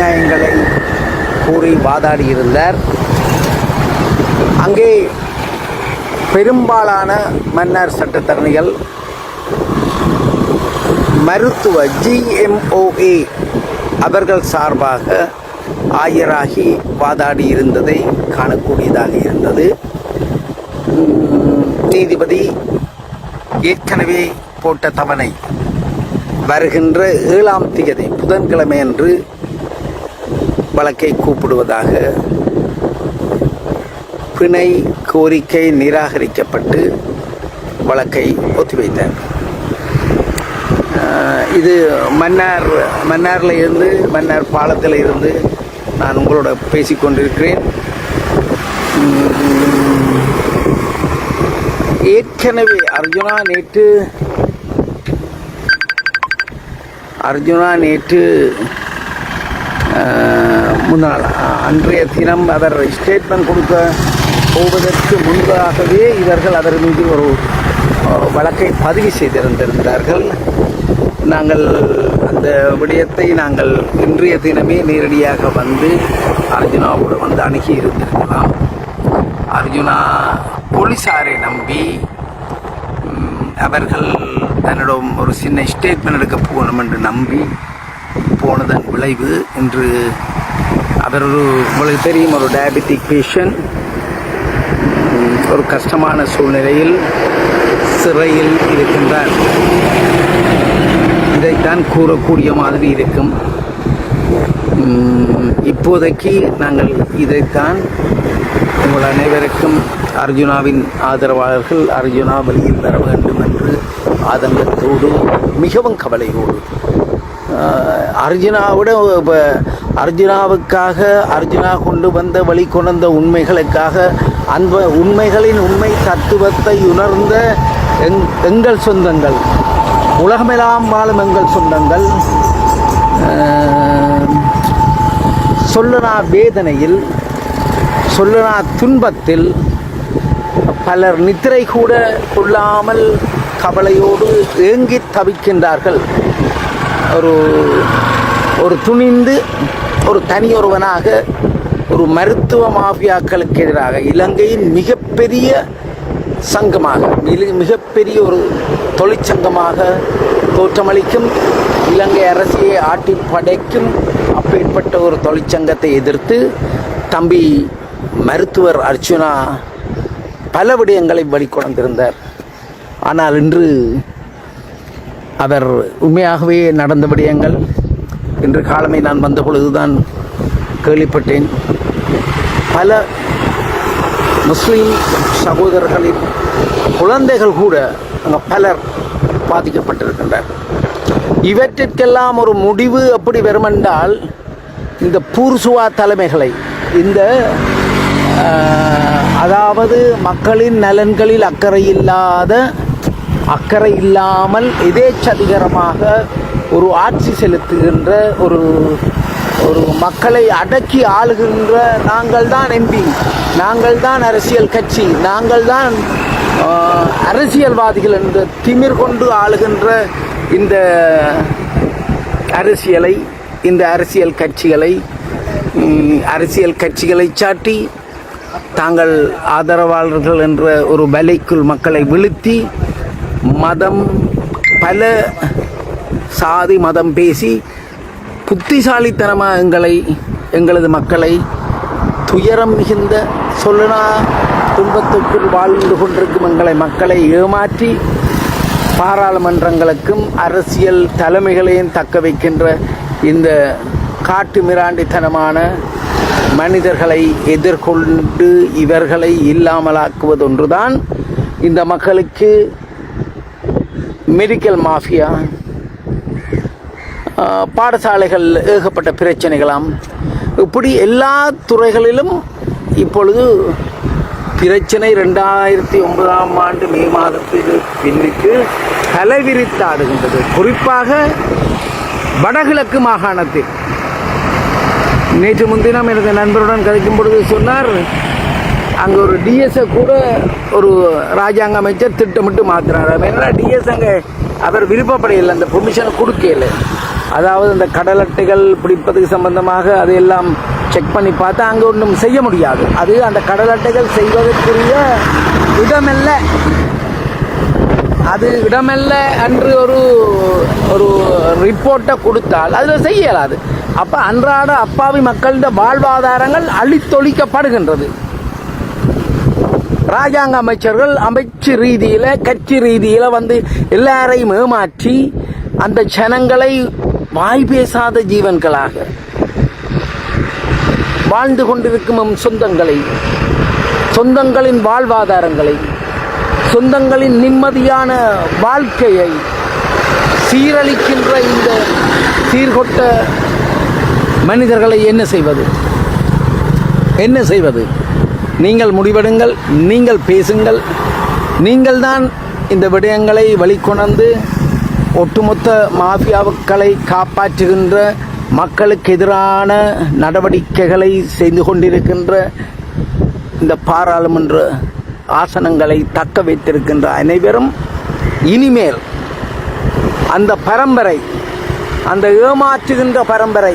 அநியாயங்களை கூறி வாதாடியிருந்தார். அங்கே பெரும்பாலான மன்னர் சட்டத்தரணிகள் மருத்துவ ஜிஎம்ஓஏ அவர்கள் சார்பாக ஆயராகி வாதாடி இருந்ததை காணக்கூடியதாக இருந்தது. நீதிபதி ஏற்கனவே போட்ட தவணை வருகின்ற ஏழாம் திகதி புதன்கிழமை அன்று வழக்கை கூப்பிடுவதாக பிணை கோரிக்கை நிராகரிக்கப்பட்டு வழக்கை ஒத்திவைத்தார். இது மன்னார் மன்னாரில் இருந்து மன்னார் பாலத்தில் இருந்து நான் உங்களோட பேசிக்கொண்டிருக்கிறேன் ஏற்கனவே அர்ஜுனா நேற்று அர்ஜுனா நேற்று முன்னால் முன்னாள் அன்றைய தினம் அவர் ஸ்டேட்மெண்ட் கொடுக்க போவதற்கு முன்பாகவே இவர்கள் அவர் மீது ஒரு வழக்கை பதிவு செய்திருந்திருந்தார்கள். நாங்கள் அந்த விடயத்தை நாங்கள் இன்றைய தினமே நேரடியாக வந்து அர்ஜுனாவோடு வந்து அணுகி இருந்திருக்கலாம். அர்ஜுனா போலீசாரை நம்பி அவர்கள் தன்னிடம் ஒரு சின்ன ஸ்டேட்மெண்ட் எடுக்க போகணும் என்று நம்பி போனதன் விளைவு இன்று அவர் ஒரு உங்களுக்கு தெரியும் ஒரு டயபெட்டிக் பேஷண்ட் ஒரு கஷ்டமான சூழ்நிலையில் சிறையில் இருக்கின்றார். இதைத்தான் கூறக்கூடிய மாதிரி இருக்கும். இப்போதைக்கு நாங்கள் இதைத்தான் உங்கள் அனைவருக்கும் அர்ஜுனாவின் ஆதரவாளர்கள் அர்ஜுனா வெளியில் வர வேண்டும் என்று ஆதங்கத்தோடு மிகவும் கவலையோடு அர்ஜுனாவிட இப்போ அர்ஜுனாவுக்காக அர்ஜுனா கொண்டு வந்த வழி கொண்ட உண்மைகளுக்காக அந்த உண்மைகளின் உண்மை தத்துவத்தை உணர்ந்த எங் எங்கள் சொந்தங்கள். உலகமெல்லாம் வாழும் எங்கள் சொந்தங்கள். சொல்லுனா வேதனையில் சொல்லுனா துன்பத்தில் பலர் நித்திரை கூட கொள்ளாமல் கவலையோடு ஏங்கி தவிக்கின்றார்கள். ஒரு ஒரு துணிந்து ஒரு தனியொருவனாக ஒரு மருத்துவ மாஃபியாக்களுக்கு எதிராக இலங்கையின் மிகப்பெரிய சங்கமாக மிக- மிகப்பெரிய ஒரு தொழிற்சங்கமாக தோற்றமளிக்கும் இலங்கை அரசியை ஆட்டி படைக்கும் அப்பேற்பட்ட ஒரு தொழிற்சங்கத்தை எதிர்த்து தம்பி மருத்துவர் அர்ச்சுனா பல விடயங்களை வெளிக்கொண்டிருந்தார் ஆனால் இன்று அவர் உண்மையாகவே நடந்த விடயங்கள். இன்று காலமே நான் வந்த பொழுதுதான் கேள்விப்பட்டேன். பல முஸ்லீம் சகோதரர்களின் குழந்தைகள் கூட அங்கே பலர் பாதிக்கப்பட்டிருக்கின்றனர். இவற்றிற்கெல்லாம் ஒரு முடிவு எப்படி வருமென்றால் இந்த பூர்சுவா தலைமைகளை இந்த அதாவது மக்களின் நலன்களில் அக்கறை இல்லாத அக்கறை இல்லாமல் எதேச்சதிகரமாக ஒரு ஆட்சி செலுத்துகின்ற ஒரு ஒரு மக்களை அடக்கி ஆளுகின்ற நாங்கள் தான் எம்பி நாங்கள் தான் அரசியல் கட்சி. நாங்கள் தான் அரசியல்வாதிகள் என்ற திமிர் கொண்டு ஆளுகின்ற இந்த அரசியலை இந்த அரசியல் கட்சிகளை அரசியல் கட்சிகளை சாட்டி தாங்கள் ஆதரவாளர்கள் என்ற ஒரு வலைக்குள் மக்களை வீழ்த்தி மதம் பல சாதி மதம் பேசி புத்திசாலித்தனமாக எங்களை எங்களது மக்களை துயரம் மிகுந்த சொல்லுனா துன்பத்துக்குள் வாழ்ந்து கொண்டிருக்கும் எங்களை மக்களை ஏமாற்றி பாராளுமன்றங்களுக்கும் அரசியல் தலைமைகளையும் தக்க வைக்கின்ற இந்த காட்டு மிராண்டித்தனமான மனிதர்களை எதிர்கொண்டு இவர்களை இல்லாமலாக்குவதொன்றுதான் இந்த மக்களுக்கு மெடிக்கல் மாஃபியா பாடசாலைகள் ஏகப்பட்ட பிரச்சனைகளாம். இப்படி எல்லா துறைகளிலும் இப்பொழுது பிரச்சனை ரெண்டாயிரத்தி ஒன்பதாம் ஆண்டு மே மாதத்துக்கு பின்னுக்கு தலைவிரித்தாடுகின்றது குறிப்பாக வடகிழக்கு மாகாணத்தில். நேற்று முன்தினம் எனது நண்பருடன் கதைக்கும் பொழுது சொன்னார் அங்கே ஒரு டிஎஸ்ஐ கூட ஒரு ராஜாங்க அமைச்சர் திட்டமிட்டு மாற்றுறாரு ஏன்னா டிஎஸ் அங்கே அவர் விருப்பப்படையில்லை அந்த பெர்மிஷனை கொடுக்கல. அதாவது அந்த கடல் அட்டைகள் பிடிப்பதுக்கு சம்பந்தமாக அதையெல்லாம் செக் பண்ணி பார்த்தா அங்கே ஒன்றும் செய்ய முடியாது. அது அந்த கடல் அட்டைகள் செய்வதற்குரிய இடமல்ல. அது இடமல்ல அன்று ஒரு ஒரு ரிப்போர்ட்டை கொடுத்தால் அதில் செய்யலாது. அப்போ அன்றாட அப்பாவி மக்களின் வாழ்வாதாரங்கள் அழித்தொழிக்கப்படுகின்றது. ராஜாங்க அமைச்சர்கள் அமைச்சு ரீதியில் கட்சி ரீதியில் வந்து எல்லாரையும் ஏமாற்றி அந்த ஜனங்களை வாய் பேசாத ஜீவன்களாக வாழ்ந்து கொண்டிருக்கும் நம் சொந்தங்களை சொந்தங்களின் வாழ்வாதாரங்களை சொந்தங்களின் நிம்மதியான வாழ்க்கையை சீரழிக்கின்ற இந்த சீர்கொட்ட மனிதர்களை என்ன செய்வது? என்ன செய்வது? நீங்கள் முடிவெடுங்கள் நீங்கள் பேசுங்கள். நீங்கள்தான் இந்த விடயங்களை வழிகொணர்ந்து ஒட்டுமொத்த மாஃபியாவுக்களை காப்பாற்றுகின்ற மக்களுக்கு எதிரான நடவடிக்கைகளை செய்து கொண்டிருக்கின்ற இந்த பாராளுமன்ற ஆசனங்களை தக்க வைத்திருக்கின்ற அனைவரும் இனிமேல் அந்த பரம்பரை அந்த ஏமாற்றுகின்ற பரம்பரை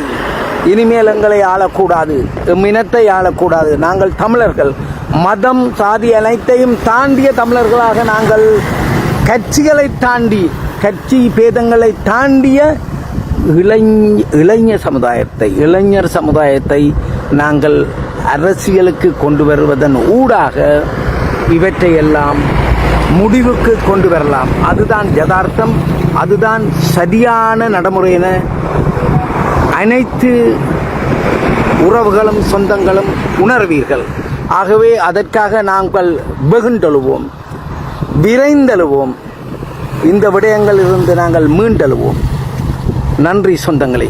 இனிமேல் எங்களை ஆளக்கூடாது எம் இனத்தை ஆளக்கூடாது. நாங்கள் தமிழர்கள். மதம் சாதி அனைத்தையும் தாண்டிய தமிழர்களாக நாங்கள் கட்சிகளை தாண்டி கட்சி பேதங்களை தாண்டிய இளைஞ இளைஞர் சமுதாயத்தை இளைஞர் சமுதாயத்தை நாங்கள் அரசியலுக்கு கொண்டு வருவதன் ஊடாக இவற்றையெல்லாம் முடிவுக்கு கொண்டு வரலாம். அதுதான் யதார்த்தம் அதுதான் சரியான நடைமுறையின அனைத்து உறவுகளும் சொந்தங்களும் உணர்வீர்கள். ஆகவே அதற்காக நாங்கள் வெகுண்டெழுவோம் விரைந்தெழுவோம். இந்த விடயங்களிலிருந்து நாங்கள் மீண்டெழுவோம். நன்றி சொந்தங்களே.